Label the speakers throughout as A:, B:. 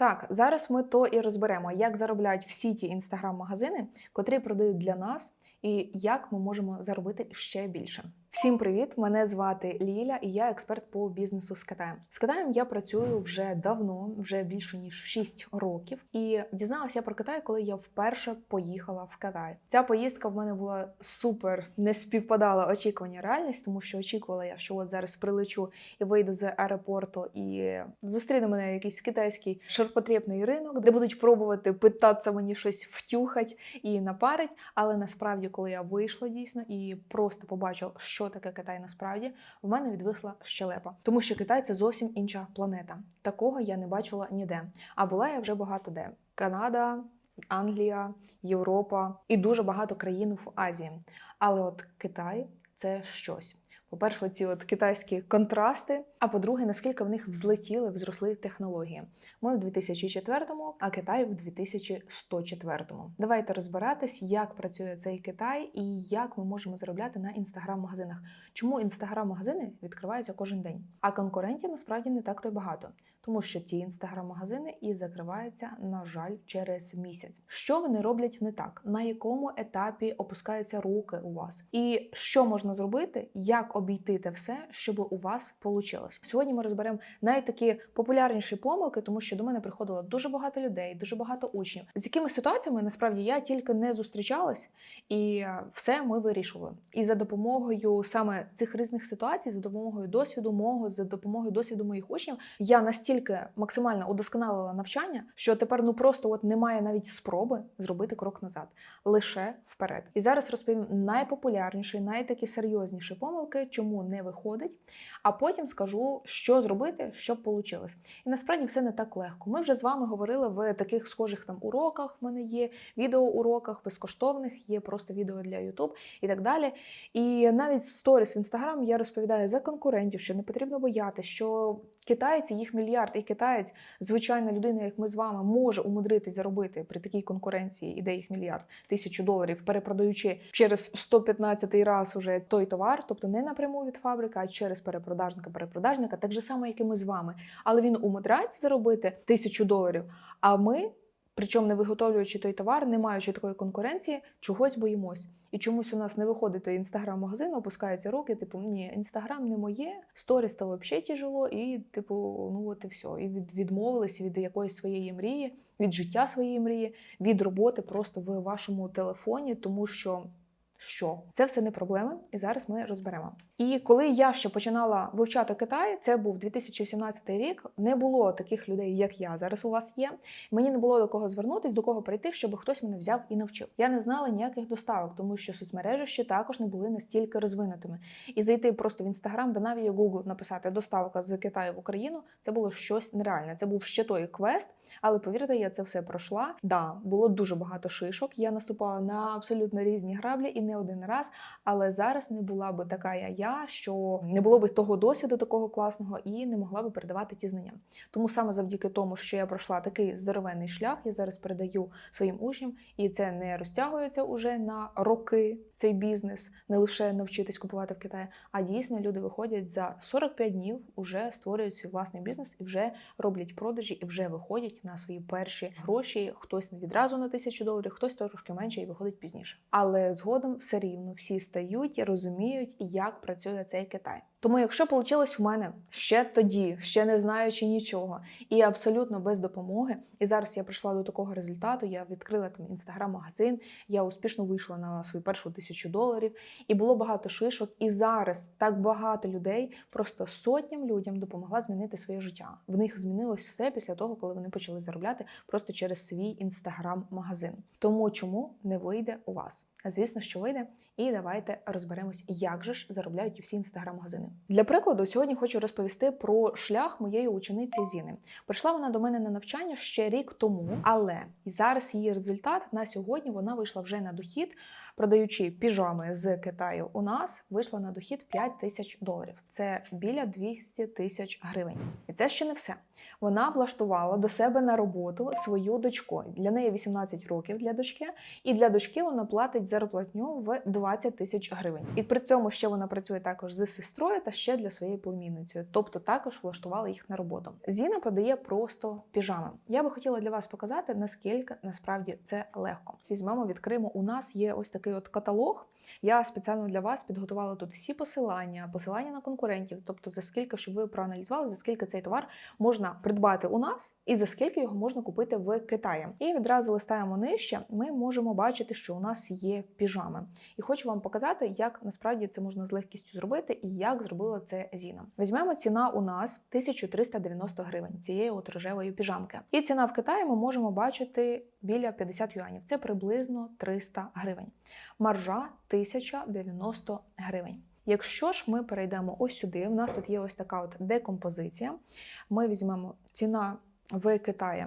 A: Так, зараз ми то і розберемо, як заробляють всі ті інстаграм-магазини, котрі продають для нас, і як ми можемо заробити ще більше. Всім привіт! Мене звати Ліля, і я експерт по бізнесу з Китаєм. З Китаєм я працюю вже давно, вже більше ніж 6 років. І дізналася про Китай, коли я вперше поїхала в Китай. Ця поїздка в мене була супер, не співпадала очікування реальність, тому що очікувала я, що от зараз прилечу і вийду з аеропорту, і зустріне мене якийсь китайський ширпотребний ринок, де будуть пробувати питатися мені щось втюхать і напарить. Але насправді, коли я вийшла дійсно і просто побачила, що таке Китай насправді, в мене відвисла щелепа, тому що Китай це зовсім інша планета. Такого я не бачила ніде. А була я вже багато де: Канада, Англія, Європа і дуже багато країн в Азії. Але от Китай це щось. По-перше, ці от китайські контрасти. А по-друге, наскільки в них взлетіли, взросли технології. Ми в 2004-му, а Китай в 2104-му. Давайте розбиратись, як працює цей Китай і як ми можемо заробляти на інстаграм-магазинах. Чому інстаграм-магазини відкриваються кожен день? А конкурентів насправді не так то й багато, тому що ті інстаграм-магазини і закриваються, на жаль, через місяць. Що вони роблять не так? На якому етапі опускаються руки у вас? І що можна зробити, як обійти те все, щоб у вас вийшло? Сьогодні ми розберемо найтакі популярніші помилки, тому що до мене приходило дуже багато людей, дуже багато учнів. З якими ситуаціями насправді я тільки не зустрічалась, і е, все ми вирішували. І за допомогою саме цих різних ситуацій, за допомогою досвіду мого, за допомогою досвіду моїх учнів, я настільки максимально удосконалила навчання, що тепер ну просто от немає навіть спроби зробити крок назад, лише вперед. І зараз розповім найпопулярніші, найтакі серйозніші помилки, чому не виходить, а потім скажу, що зробити, щоб вийшло. І насправді все не так легко. Ми вже з вами говорили в таких схожих там уроках. В мене є відеоуроках безкоштовних, є просто відео для YouTube і так далі. І навіть сторіс в інстаграм я розповідаю за конкурентів, що не потрібно боятися, що китайці їх мільярд, і китаєць, звичайна людина, як ми з вами, може умудритись заробити при такій конкуренції, іде їх мільярд тисячу доларів, перепродаючи через 115 раз уже той товар, тобто не напряму від фабрики, а через перепродажника, перепродажника, так же само, як і ми з вами. Але він умудряється заробити тисячу доларів. А ми, причому не виготовлюючи той товар, не маючи такої конкуренції, чогось боїмось. І чомусь у нас не виходить той інстаграм-магазин, опускаються руки, типу, ні, інстаграм не моє, сторіс то взагалі тяжело, і, типу, ну от і все. І від, відмовились від якоїсь своєї мрії, від життя своєї мрії, від роботи просто в вашому телефоні, тому що. Що це все не проблеми, і зараз ми розберемо. І коли я ще починала вивчати Китай, це був 2017 рік. Не було таких людей, як я зараз у вас є. Мені не було до кого звернутись, до кого прийти, щоб хтось мене взяв і навчив. Я не знала ніяких доставок, тому що соцмережі ще також не були настільки розвинутими. І зайти просто в інстаграм, да навіть Google написати доставка з Китаю в Україну. Це було щось нереальне. Це був ще той квест. Але повірте, я це все пройшла. Да, було дуже багато шишок. Я наступала на абсолютно різні граблі і не один раз. Але зараз не була би така я, я, що не було би того досвіду такого класного і не могла би передавати ті знання. Тому саме завдяки тому, що я пройшла такий здоровенний шлях, я зараз передаю своїм учням, і це не розтягується уже на роки. Цей бізнес не лише навчитись купувати в Китаї, а дійсно люди виходять за 45 днів, уже створюють свій власний бізнес і вже роблять продажі, і вже виходять на свої перші гроші. Хтось відразу на тисячу доларів, хтось трошки менше і виходить пізніше. Але згодом все рівно всі стають розуміють, як працює цей Китай. Тому, якщо вийшло в мене ще тоді, ще не знаючи нічого, і абсолютно без допомоги, і зараз я прийшла до такого результату, я відкрила там інстаграм-магазин, я успішно вийшла на свою першу тисячу доларів, і було багато шишок. І зараз так багато людей, просто сотням людям допомогла змінити своє життя. В них змінилось все після того, коли вони почали заробляти просто через свій інстаграм-магазин. Тому чому не вийде у вас? Звісно, що вийде, і давайте розберемось, як же ж заробляють всі інстаграм-магазини. Для прикладу, сьогодні хочу розповісти про шлях моєї учениці Зіни. Прийшла вона до мене на навчання ще рік тому, але зараз її результат на сьогодні вона вийшла вже на дохід продаючи піжами з Китаю у нас, вийшла на дохід 5 тисяч доларів. Це біля 200 тисяч гривень. І це ще не все. Вона влаштувала до себе на роботу свою дочку. Для неї 18 років для дочки, і для дочки вона платить зарплатню в 20 тисяч гривень. І при цьому ще вона працює також з сестрою та ще для своєї племінницею. Тобто також влаштувала їх на роботу. Зіна продає просто піжами. Я би хотіла для вас показати, наскільки насправді це легко. Візьмемо, відкриємо. У нас є ось такий от каталог. Я спеціально для вас підготувала тут всі посилання, посилання на конкурентів, тобто за скільки, щоб ви проаналізували, за скільки цей товар можна придбати у нас і за скільки його можна купити в Китаї. І відразу листаємо нижче. Ми можемо бачити, що у нас є піжами. І хочу вам показати, як насправді це можна з легкістю зробити і як зробила це Зіна. Візьмемо ціна у нас 1390 гривень цієї от рожевої піжамки. І ціна в Китаї ми можемо бачити біля 50 юанів. Це приблизно 300 гривень. Маржа 1090 гривень. Якщо ж ми перейдемо ось сюди, в нас тут є ось така от декомпозиція. Ми візьмемо ціна в Китаї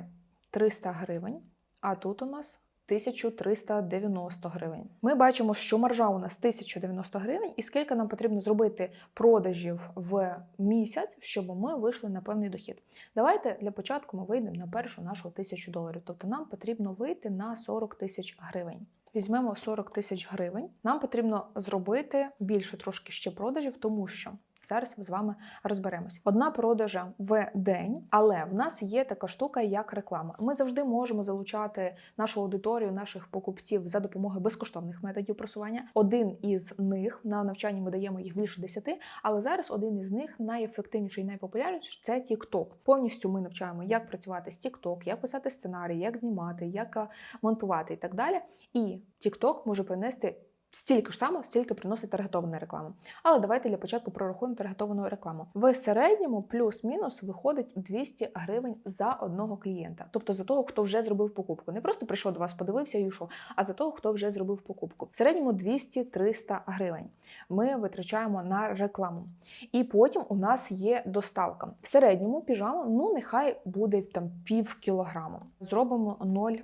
A: 300 гривень, а тут у нас 1390 гривень. Ми бачимо, що маржа у нас 1090 гривень, і скільки нам потрібно зробити продажів в місяць, щоб ми вийшли на певний дохід. Давайте для початку ми вийдемо на першу нашу тисячу доларів. Тобто нам потрібно вийти на 40 тисяч гривень. Візьмемо 40 тисяч гривень. Нам потрібно зробити більше трошки ще продажів, тому що зараз ми з вами розберемось. Одна продажа в день, але в нас є така штука, як реклама. Ми завжди можемо залучати нашу аудиторію, наших покупців за допомогою безкоштовних методів просування. Один із них на навчанні ми даємо їх більше 10, але зараз один із них найефективніший і найпопулярніший це TikTok. Повністю ми навчаємо, як працювати з TikTok, як писати сценарій, як знімати, як монтувати і так далі. І TikTok може принести. Стільки ж само, стільки приносить таргетована реклама. Але давайте для початку прорахуємо таргетовану рекламу. В середньому плюс-мінус виходить 200 гривень за одного клієнта, тобто за того, хто вже зробив покупку. Не просто прийшов до вас, подивився і йшов, а за того, хто вже зробив покупку. В середньому 200-300 гривень ми витрачаємо на рекламу. І потім у нас є доставка. В середньому піжама, ну нехай буде там пів кілограму. Зробимо 0,5.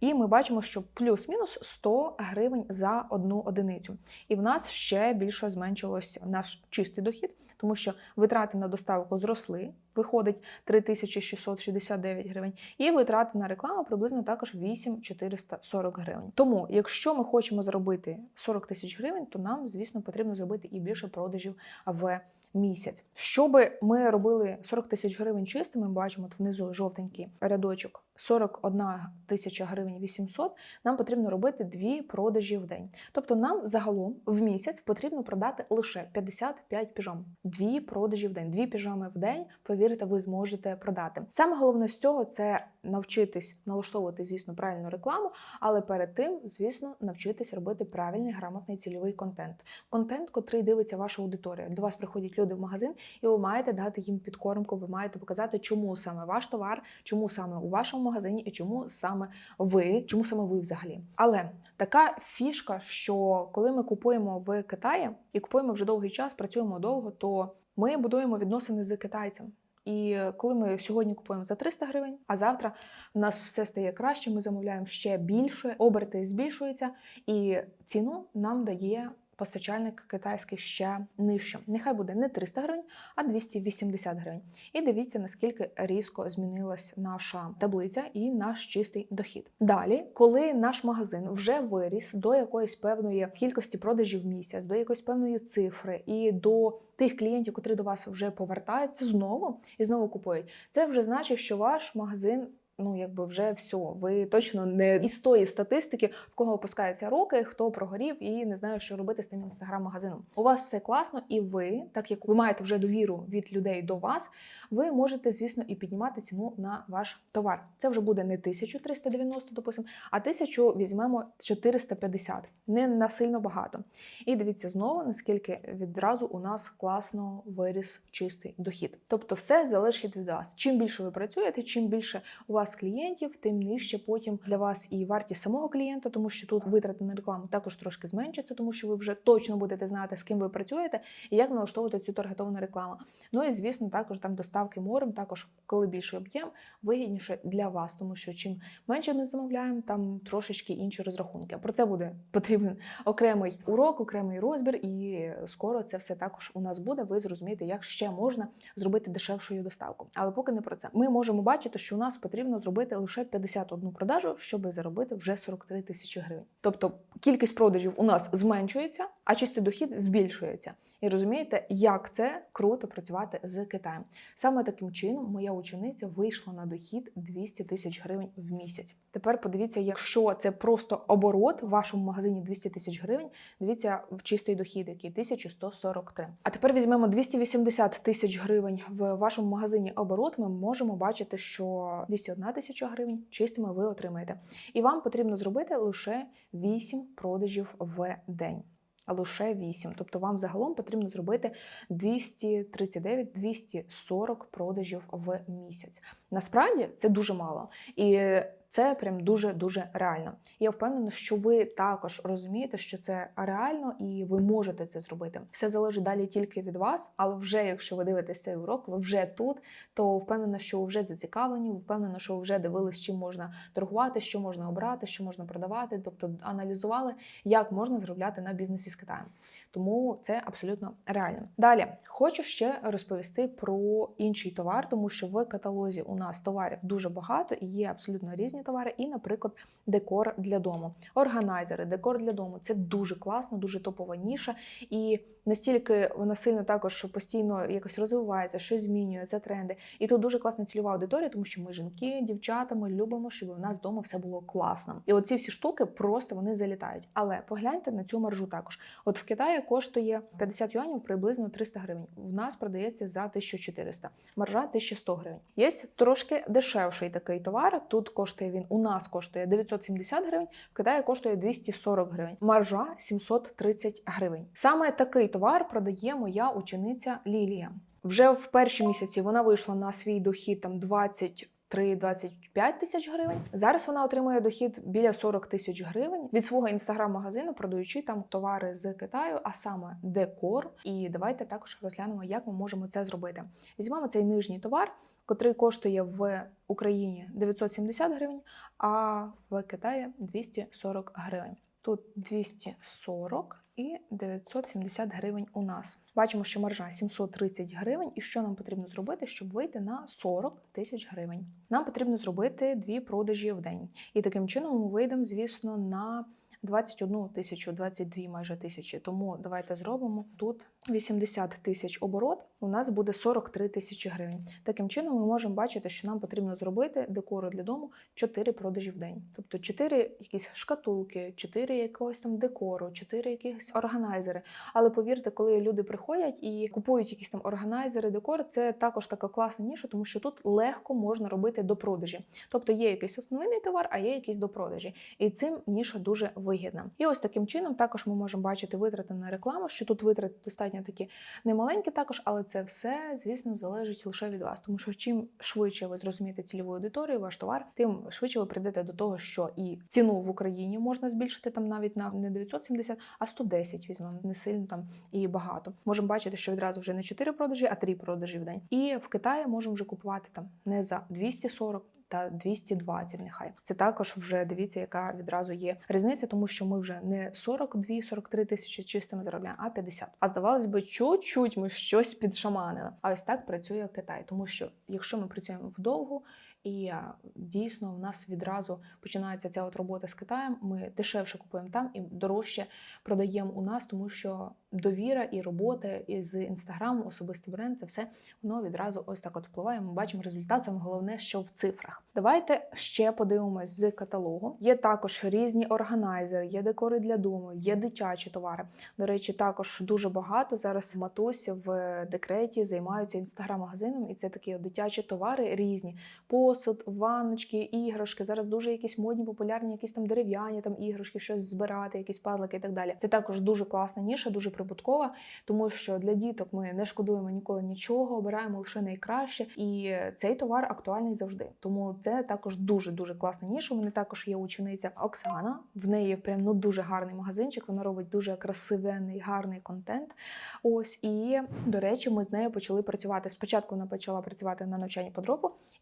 A: І ми бачимо, що плюс-мінус 100 гривень за одну одиницю. І в нас ще більше зменшилось наш чистий дохід, тому що витрати на доставку зросли, виходить 3669 гривень, і витрати на рекламу приблизно також 8440 гривень. Тому, якщо ми хочемо заробити 40 тисяч гривень, то нам, звісно, потрібно зробити і більше продажів в місяць. Щоб ми робили 40 тисяч гривень чистими, ми бачимо от внизу жовтенький рядочок 41 тисяча гривень 800, нам потрібно робити дві продажі в день. Тобто нам загалом в місяць потрібно продати лише 55 піжам. Дві продажі в день, дві піжами в день, повірте, ви зможете продати. Саме головне з цього це навчитись налаштовувати, звісно, правильну рекламу, але перед тим, звісно, навчитись робити правильний грамотний цільовий контент. Контент, котрий дивиться ваша аудиторія. До вас приходять люди в магазин, і ви маєте дати їм підкормку, ви маєте показати, чому саме ваш товар, чому саме у вашому магазині і чому саме ви, чому саме ви взагалі. Але така фішка, що коли ми купуємо в Китаї і купуємо вже довгий час, працюємо довго, то ми будуємо відносини з китайцем. І коли ми сьогодні купуємо за 300 гривень, а завтра в нас все стає краще, ми замовляємо ще більше, оберти збільшуються, і ціну нам дає постачальник китайський ще нижче. Нехай буде не 300 гривень, а 280 гривень. І дивіться, наскільки різко змінилась наша таблиця і наш чистий дохід. Далі, коли наш магазин вже виріс до якоїсь певної кількості продажів в місяць, до якоїсь певної цифри і до тих клієнтів, котрі до вас вже повертаються знову і знову купують, це вже значить, що ваш магазин ну якби вже все. Ви точно не із тої статистики, в кого опускаються роки, хто прогорів і не знає, що робити з тим інстаграм-магазином. У вас все класно, і ви, так як ви маєте вже довіру від людей до вас, ви можете, звісно, і піднімати ціну на ваш товар. Це вже буде не 1390, допустимо, а 1000 візьмемо 450. Не насильно багато. І дивіться знову, наскільки відразу у нас класно виріс чистий дохід. Тобто, все залежить від вас. Чим більше ви працюєте, чим більше у вас вас клієнтів, тим нижче потім для вас і вартість самого клієнта, тому що тут витрати на рекламу також трошки зменшаться, тому що ви вже точно будете знати, з ким ви працюєте і як налаштовувати цю таргетовану рекламу. Ну і звісно, також там доставки морем, також коли більший об'єм, вигідніше для вас, тому що чим менше ми замовляємо, там трошечки інші розрахунки. Про це буде потрібен окремий урок, окремий розбір, і скоро це все також у нас буде. Ви зрозумієте, як ще можна зробити дешевшою доставку. Але поки не про це. Ми можемо бачити, що у нас потрібно зробити лише 51 продажу, щоб заробити вже 43 тисячі гривень. Тобто кількість продажів у нас зменшується, а чистий дохід збільшується. І розумієте, як це круто працювати з Китаєм. Саме таким чином моя учениця вийшла на дохід 200 тисяч гривень в місяць. Тепер подивіться, якщо це просто оборот в вашому магазині 200 тисяч гривень, дивіться в чистий дохід, який 1143. А тепер візьмемо 280 тисяч гривень в вашому магазині оборот. Ми можемо бачити, що 201 тисяча гривень чистими ви отримаєте. І вам потрібно зробити лише 8 продажів в день. А лише 8. Тобто вам загалом потрібно зробити 239-240 продажів в місяць. Насправді це дуже мало. І це прям дуже-дуже реально. Я впевнена, що ви також розумієте, що це реально і ви можете це зробити. Все залежить далі тільки від вас, але вже якщо ви дивитесь цей урок, ви вже тут, то впевнена, що ви вже зацікавлені, ви впевнена, що ви вже дивились, чим можна торгувати, що можна обрати, що можна продавати, тобто аналізували, як можна заробляти на бізнесі з Китаєм. Тому це абсолютно реально. Далі хочу ще розповісти про інший товар, тому що в каталозі у нас товарів дуже багато і є абсолютно різні товари. І, наприклад, декор для дому, органайзери, декор для дому це дуже класно, дуже топова ніша. І настільки вона сильно також постійно якось розвивається, щось змінює, це тренди. І тут дуже класна цільова аудиторія, тому що ми жінки, дівчата, ми любимо, щоб у нас вдома все було класно. І оці всі штуки просто вони залітають. Але погляньте на цю маржу також. От в Китаї коштує 50 юанів приблизно 300 гривень. В нас продається за 1400. Маржа 1100 гривень. Є трошки дешевший такий товар. Тут коштує він у нас коштує 970 гривень, в Китаї коштує 240 гривень. Маржа 730 гривень. Саме такий товар продає моя учениця Лілія. Вже в перші місяці вона вийшла на свій дохід там 20 3-25 тисяч гривень. Зараз вона отримує дохід біля 40 тисяч гривень від свого інстаграм-магазину, продаючи там товари з Китаю, а саме декор. І давайте також розглянемо, як ми можемо це зробити. Візьмемо цей нижній товар, котрий коштує в Україні 970 гривень, а в Китаї 240 гривень. Тут 240 і 970 гривень у нас. Бачимо, що маржа 730 гривень. І що нам потрібно зробити, щоб вийти на 40 тисяч гривень? Нам потрібно зробити дві продажі в день. І таким чином ми вийдемо, звісно, на 21 тисячу, 22 майже тисячі. Тому давайте зробимо тут 80 тисяч оборот. У нас буде 43 тисячі гривень. Таким чином, ми можемо бачити, що нам потрібно зробити декору для дому 4 продажі в день. Тобто 4 якісь шкатулки, 4 якогось там декору, 4 якісь органайзери. Але повірте, коли люди приходять і купують якісь там органайзери, декор, це також така класна ніша, тому що тут легко можна робити до продажі. Тобто є якийсь основний товар, а є якийсь до продажі. І цим ніша дуже вигідна. І ось таким чином також ми можемо бачити витрати на рекламу, що тут витрати достатньо такі немаленькі також, але це все, звісно, залежить лише від вас. Тому що чим швидше ви зрозумієте цільову аудиторію, ваш товар, тим швидше ви прийдете до того, що і ціну в Україні можна збільшити там навіть на не 970, а 110 візьмемо, не сильно там і багато. Можемо бачити, що відразу вже не 4 продажі, а 3 продажі в день. І в Китаї можемо вже купувати там не за 240, та 220 нехай. Це також вже дивіться, яка відразу є різниця, тому що ми вже не 42-43 тисячі чистими заробляємо, а 50. А здавалось би, чуть-чуть ми щось підшаманили. А ось так працює Китай, тому що якщо ми працюємо вдовго. І дійсно в нас відразу починається ця от робота з Китаєм. Ми дешевше купуємо там і дорожче продаємо у нас, тому що довіра і робота із інстаграмом, особистий бренд, це все воно відразу ось так от впливає. Ми бачимо результат. Саме головне, що в цифрах. Давайте ще подивимось з каталогу. Є також різні органайзери, є декори для дому, є дитячі товари. До речі, також дуже багато зараз матусі в декреті займаються інстаграм-магазином, і це такі от дитячі товари різні. Посуд, ванночки, іграшки. Зараз дуже якісь модні, популярні, якісь там дерев'яні там іграшки, щось збирати, якісь пазлики і так далі. Це також дуже класна ніша, дуже прибуткова, тому що для діток ми не шкодуємо ніколи нічого, обираємо лише найкраще, і цей товар актуальний завжди. Тому це також дуже дуже класна ніша. У мене також є учениця Оксана. В неї прям ну дуже гарний магазинчик. Вона робить дуже красивенний, гарний контент. Ось і до речі, ми з нею почали працювати. Спочатку вона почала працювати на навчанні по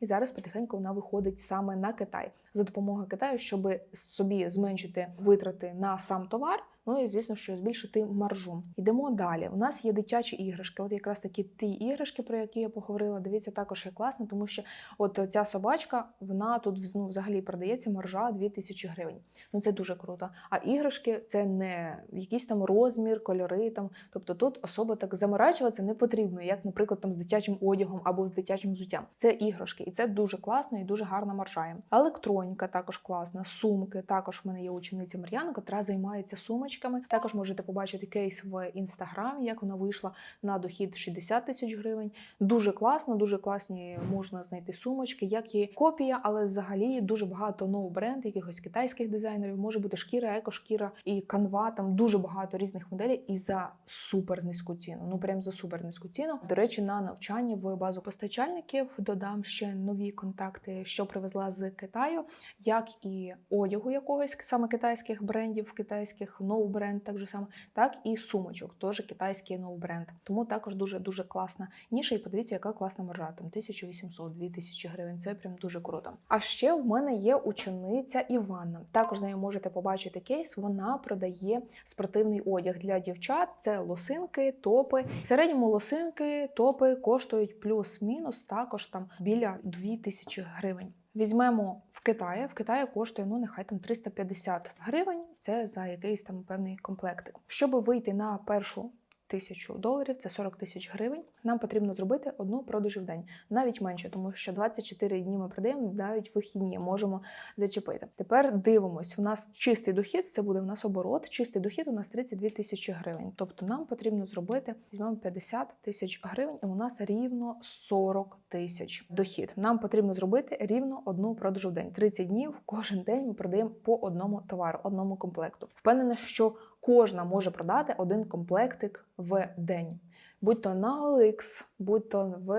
A: і зараз потихеньку вона виходить саме на Китай за допомогою Китаю, щоб собі зменшити витрати на сам товар. Ну і звісно, що збільшити маржу. Йдемо далі. У нас є дитячі іграшки. От якраз такі ті іграшки, про які я поговорила. Дивіться, також є класно, тому що от ця собачка, вона тут ну, взагалі продається маржа 2000 гривень. Ну це дуже круто. А іграшки це не якийсь там розмір, кольори там. Тобто тут особо так заморачуватися не потрібно, як, наприклад, там з дитячим одягом або з дитячим взуттям. Це іграшки, і це дуже класно і дуже гарна маржа. Електроніка також класна, сумки. Також в мене є учениця Мар'яна, яка займається сумочками. Також можете побачити кейс в інстаграмі, як вона вийшла на дохід 60 тисяч гривень. Дуже класно, дуже класні можна знайти сумочки, як і копія, але взагалі дуже багато ноу-бренд, якихось китайських дизайнерів. Може бути шкіра, екошкіра і канва. Там дуже багато різних моделей і за супер низьку ціну. Ну прям за супер низьку ціну. До речі, на навчанні в базу постачальників додам ще нові контакти, що привезла з Китаю, як і одягу якогось саме китайських брендів, китайських ноу-бренд, так же само, так і сумочок, теж китайський ноу-бренд. Тому також дуже дуже класна ніша. І подивіться, яка класна маржа. Там 1800-2000 гривень. Це прям дуже круто. А ще в мене є учениця Іванна. Також з нею можете побачити кейс. Вона продає спортивний одяг для дівчат. Це лосинки, топи. В середньому лосинки, топи коштують плюс-мінус також там біля 2000 гривень. Візьмемо в Китаї. В Китаї коштує ну нехай там 350 гривень. Це за якийсь там певний комплектик. Щоб вийти на першу тисячу доларів, це 40 тисяч гривень. Нам потрібно зробити одну продажу в день, навіть менше, тому що 24 дні ми продаємо, навіть вихідні можемо зачепити. Тепер дивимось. У нас чистий дохід, це буде у нас оборот. Чистий дохід у нас 32 тисячі гривень. Тобто нам потрібно зробити візьмемо 50 тисяч гривень, і у нас рівно 40 тисяч дохід. Нам потрібно зробити рівно одну продажу в день. 30 днів кожен день ми продаємо по одному товару, одному комплекту. Впевнена, що кожна може продати один комплектик в день. Будь то на OLX, будь то в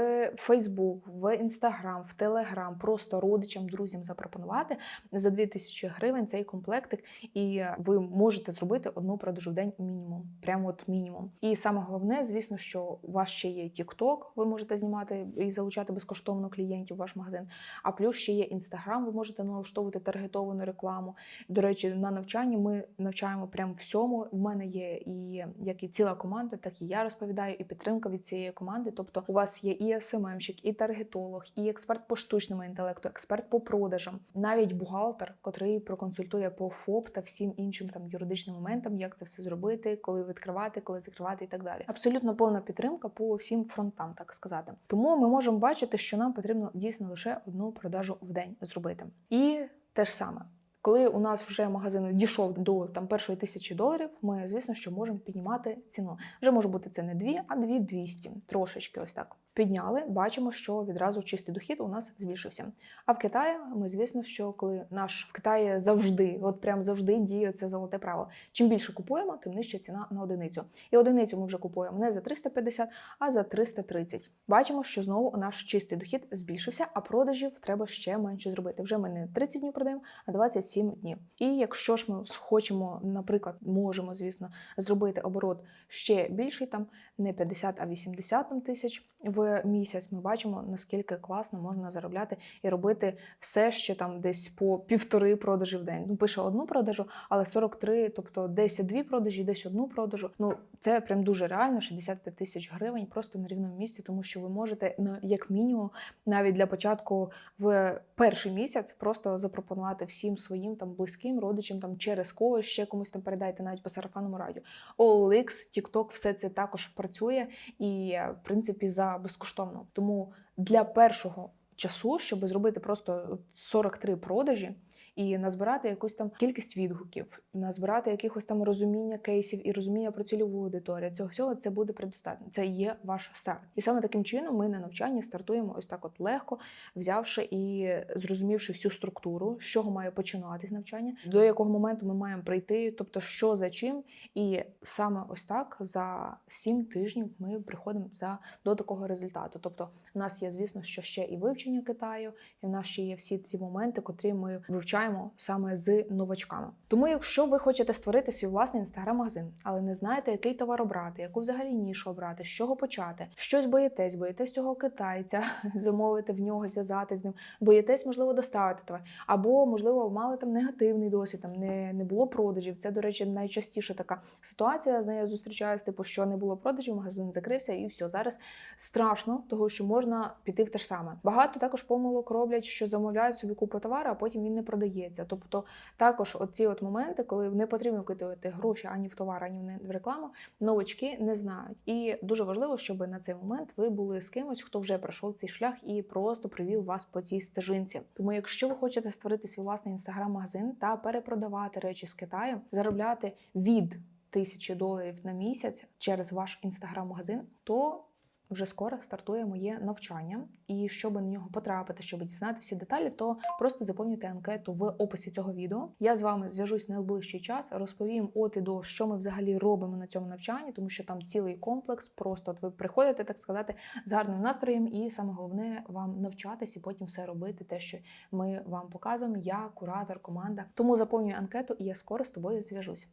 A: Facebook, в Instagram, в Telegram, просто родичам, друзям запропонувати за 2000 гривень цей комплектик, і ви можете зробити одну продажу в день мінімум. Прямо от мінімум. І саме головне, звісно, що у вас ще є TikTok, ви можете знімати і залучати безкоштовно клієнтів в ваш магазин. А плюс ще є Instagram, ви можете налаштовувати таргетовану рекламу. До речі, на навчанні ми навчаємо прямо всьому. В мене є і як і ціла команда, так і я розповідаю, і підтримка від цієї команди. Тобто, у вас є і СММщик, і таргетолог, і експерт по штучному інтелекту, експерт по продажам, навіть бухгалтер, котрий проконсультує по ФОП та всім іншим там юридичним моментам, як це все зробити, коли відкривати, коли закривати і так далі. Абсолютно повна підтримка по всім фронтам, так сказати. Тому ми можемо бачити, що нам потрібно дійсно лише одну продажу в день зробити. І те ж саме. Коли у нас вже магазин дійшов до там першої тисячі доларів, ми звісно, що можемо піднімати ціну. Вже може бути це не 2, а 2200, трошечки ось так. Підняли, бачимо, що відразу чистий дохід у нас збільшився. А в Китаї ми, звісно, що коли наш в Китаї завжди, от прям завжди діє це золоте правило. Чим більше купуємо, тим нижча ціна на одиницю. І одиницю ми вже купуємо не за 350, а за 330. Бачимо, що знову наш чистий дохід збільшився, а продажів треба ще менше зробити. Вже ми не 30 днів продаємо, а 27 днів. І якщо ж ми хочемо, наприклад, можемо, звісно, зробити оборот ще більший, там не 50, а 80 там, тисяч в місяць, ми бачимо, наскільки класно можна заробляти і робити все ще там десь по півтори продажі в день. Ну, пише одну продажу, але 43, тобто десь дві продажі, десь одну продажу. Ну це прям дуже реально, 65 тисяч гривень просто на рівному місці, тому що ви можете ну, як мінімум навіть для початку в перший місяць просто запропонувати всім своїм там близьким родичам, там через когось ще комусь там передайте навіть по сарафанному радіо. OLX, TikTok, все це також працює і в принципі за безкоштовно. Тому для першого часу, щоб зробити просто 43 продажі. І назбирати якусь там кількість відгуків, назбирати якихось там розуміння кейсів і розуміння про цільову аудиторію. Цього всього це буде предостатньо. Це є ваш старт. І саме таким чином ми на навчанні стартуємо ось так, от легко, взявши і зрозумівши всю структуру, з чого має починатись навчання, до якого моменту ми маємо прийти, тобто що за чим. І саме ось так за сім тижнів ми приходимо за до такого результату. Тобто, у нас є, звісно, що ще і вивчення Китаю, і в нас ще є всі ті моменти, котрі ми вивчаємо саме з новачками. Тому, якщо ви хочете створити свій власний інстаграм-магазин, але не знаєте, який товар обрати, яку взагалі нішу обрати, з чого почати, щось боїтесь, боїтесь цього китайця, замовити в нього, зв'язати з ним, боїтесь, можливо, доставити товар, або можливо мали там негативний досвід, там не, не було продажів. Це, до речі, найчастіше така ситуація. З нею зустрічаюсь, типу, що не було продажів, магазин закрився, і все зараз страшно, того що можна піти в те ж саме. Багато також помилок роблять, що замовляють собі купу товару, а потім він не продається. Тобто, також оці от моменти, коли не потрібно вкидувати гроші ані в товар, ані в рекламу, новачки не знають. І дуже важливо, щоб на цей момент ви були з кимось, хто вже пройшов цей шлях і просто привів вас по цій стежинці. Тому, якщо ви хочете створити свій власний інстаграм-магазин та перепродавати речі з Китаю, заробляти від тисячі доларів на місяць через ваш інстаграм-магазин, то вже скоро стартує моє навчання, і щоб на нього потрапити, щоб дізнати всі деталі, то просто заповнюйте анкету в описі цього відео. Я з вами зв'яжусь найближчий час, розповім от і до, що ми взагалі робимо на цьому навчанні, тому що там цілий комплекс. Просто от ви приходите, так сказати, з гарним настроєм, і саме головне вам навчатись і потім все робити, те, що ми вам показуємо. Я куратор, команда. Тому заповнюй анкету, і я скоро з тобою зв'яжусь.